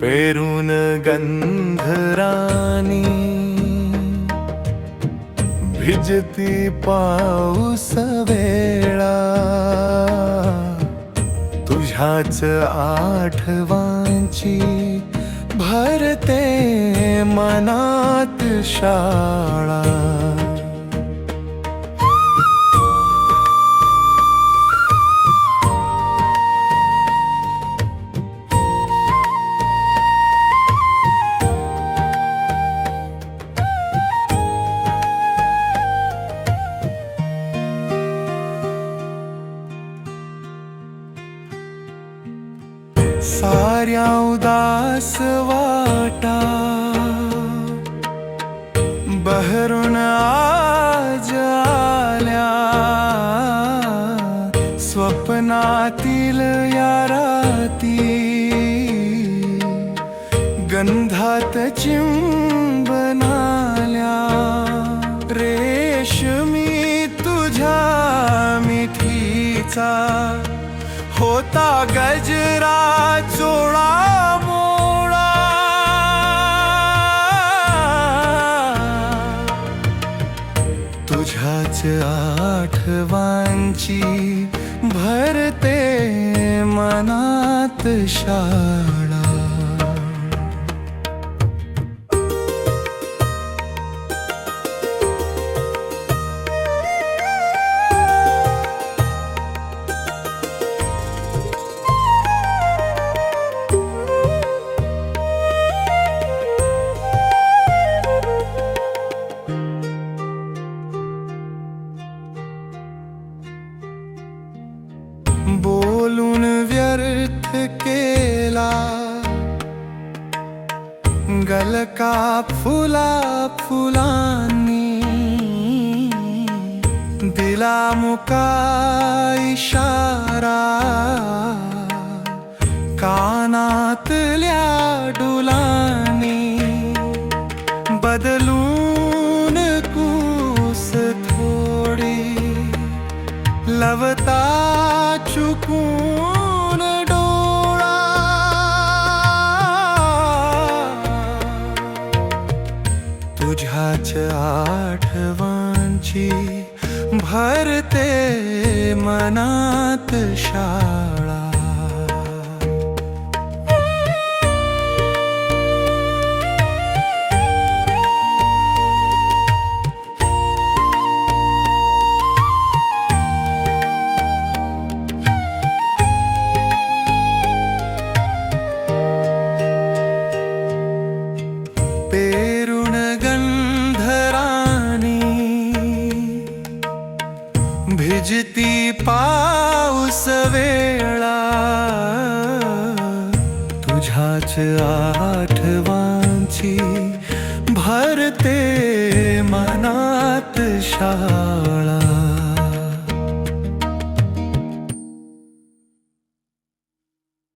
पेरून गंधरानी भिजती पाऊस वेळा. तुझ्याच आठवांची भरते मनात शाळा. साऱ्या उदास वाटा. बहरून आज आल्या. स्वप्नातील या राती. गंधात चिंबनाल्या रेशमी तुझ्या मिठीचा होता गजरा. आठवांची भरते मनात शाळा का फुला फुलांनी दिला मुका इशारा. कानातल्या डुलानी बदलून कूस थोडी लवता चुकून तुझ्याच आठवांची भरते मनात शाळा. भिजती पाऊस वेळा. तुझ्याच आठवांची भरते मनात शाळा.